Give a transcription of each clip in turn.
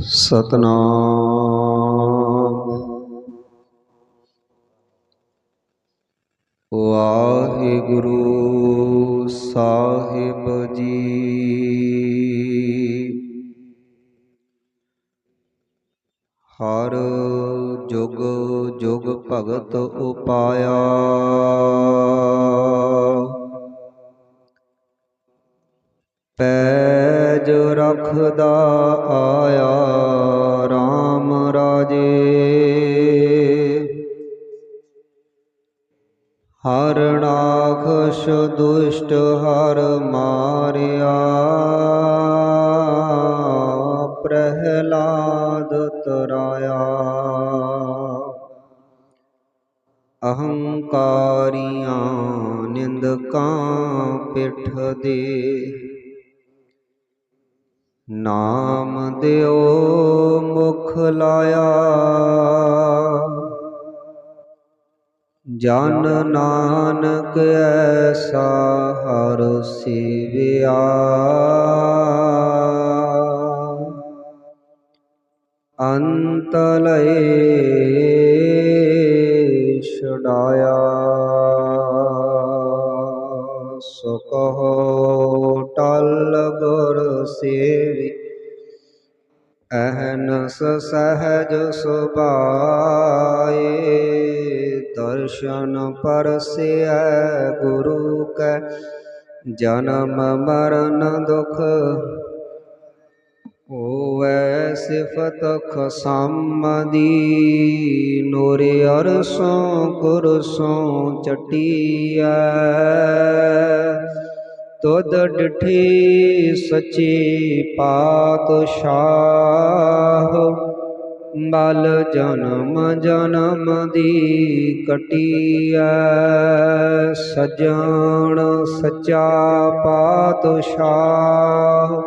ਸਤਨਾਮ। ਵਾਹਿਗੁਰੂ ਸਾਹਿਬ ਜੀ। ਹਰ ਜੁਗ ਜੁਗ ਭਗਤ ਉਪਾਇਆ। ਪੈਜ ਰਖਦਾ ਆਇਆ। ਦੁਸ਼ਟ ਹਰ ਮਾਰਿਆ। ਪ੍ਰਹਿਲਾਦ ਤਰਾਇਆ। ਅਹੰਕਾਰੀਆਂ ਨਿੰਦਕਾਂ ਪਿੱਠ ਦੇ ਨਾਮ ਦਿਓ ਮੁਖ ਲਾਇਆ। ਜਨ ਨਾਨਕ ਐਸਾ ਹਰ ਸੇਵਿਆ। ਅੰਤ ਲਏ ਛਡਾਇਆ ਸੋ ਟਲ ਗੁਰ ਸੇਵੀ। ਅਹਨਸ ਸਹਜ ਸੁਭਾਏ ਦਰਸ਼ਨ ਪਰਸਿਐ ਗੁਰੂ ਕੈ। ਜਨਮ ਮਰਨ ਦੁਖ ਹੋਵੈ ਸਿਫਤ ਖਸਮਦੀ। ਨੂਰ ਅਰਸੋਂ ਕੁਰਸੋਂ ਚਟੀਐ। ਤੁਧ ਡਿਠੀ ਸੱਚੀ ਪਾਤਸ਼ਾਹ। ਬਲ ਜਨਮ ਜਨਮ ਦੀ ਕਟੀਐ। ਸਜਣ ਸੱਚਾ ਪਾਤਸ਼ਾਹ,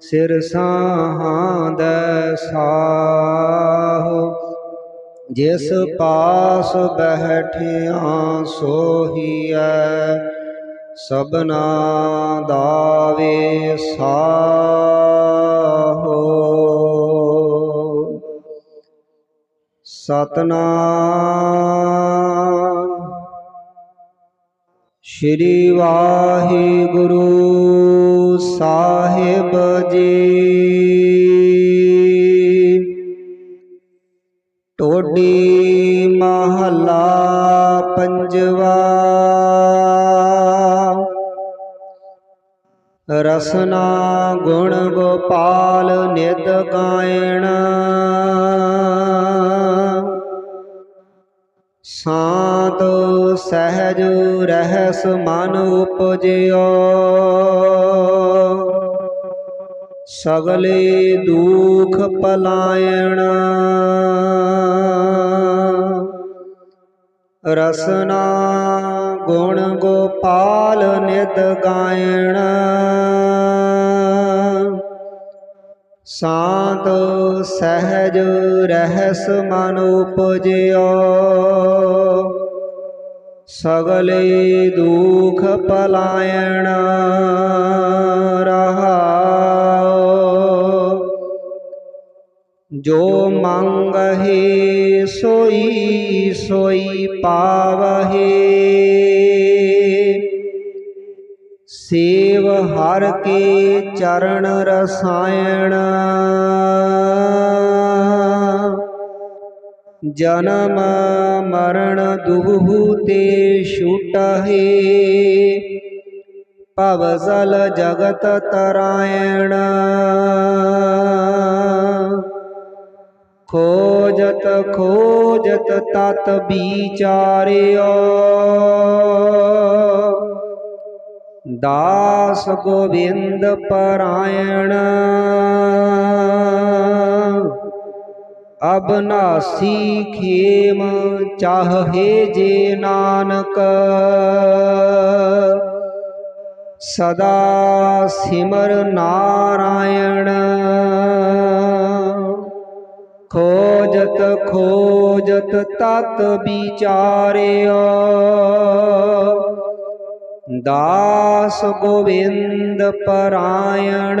ਸਿਰ ਸਾਹਾਂਦੈ ਸਾਹ। ਜਿਸ ਪਾਸ ਬਹਿਠਿਆ ਸੋਹੀਐ ਸਬਨਾ ਦਾਵੇ ਸਾਹ ਸਤਨਾਮ। ਸ਼੍ਰੀ ਵਾਹਿਗੁਰੂ ਸਾਹਿਬ ਜੀ। ਟੋਡੀ ਮਹੱਲਾ ਪੰਜਵਾ। ਰਸਨਾ ਗੁਣ ਗੋਪਾਲ ਨਿਤ ਗਾਇਣ। ਸਾਤ ਸਹਿਜ ਰਹਿਸ ਮਨ ਉਪਜਿਓ। ਸਗਲੇ ਦੁਖ ਪਲਾਇਣ। ਰਸਨਾ ਗੁਣ ਗੋਪਾਲ ਨਿਤ ਗਾਇਣ। ਸਾਤ ਸਹਿਜ ਰਹਿਸ ਮਨ ਉਪਜਿਓ। ਸਗਲੇ ਦੁਖ ਪਲਾਇਣ ਰਹਾਉ ਜੋ ਮੰਗਹਿ ਸੋਈ ਸੋਈ ਪਾਵਹਿ। ਸੇਵ ਹਰ ਕੇ ਚਰਨ ਰਸਾਇਣ। ਜਨਮ ਮਰਨ ਦੁਹੂ ਤੇ ਛੂਟਹਿ। ਭਵ ਜਲ ਜਗਤ ਤਰਾਇਣ। ਖੋਜਤ ਖੋਜਤ ਤਤ ਵਿਚਾਰਿਓ। ਦਾਸ ਗੋਬਿੰਦ ਪਰਾਇਣ। ਅਬਨਾਸੀ ਖੇਮ ਚਾਹੇ ਜੇ ਨਾਨਕ। ਸਦਾ ਸਿਮਰ ਨਾਰਾਇਣ। ਖੋਜਤ ਖੋਜਤ ਤਤ ਵਿਚਾਰਿਓ। ਦਾਸ ਗੋਵਿੰਦ ਪਰਾਇਣ।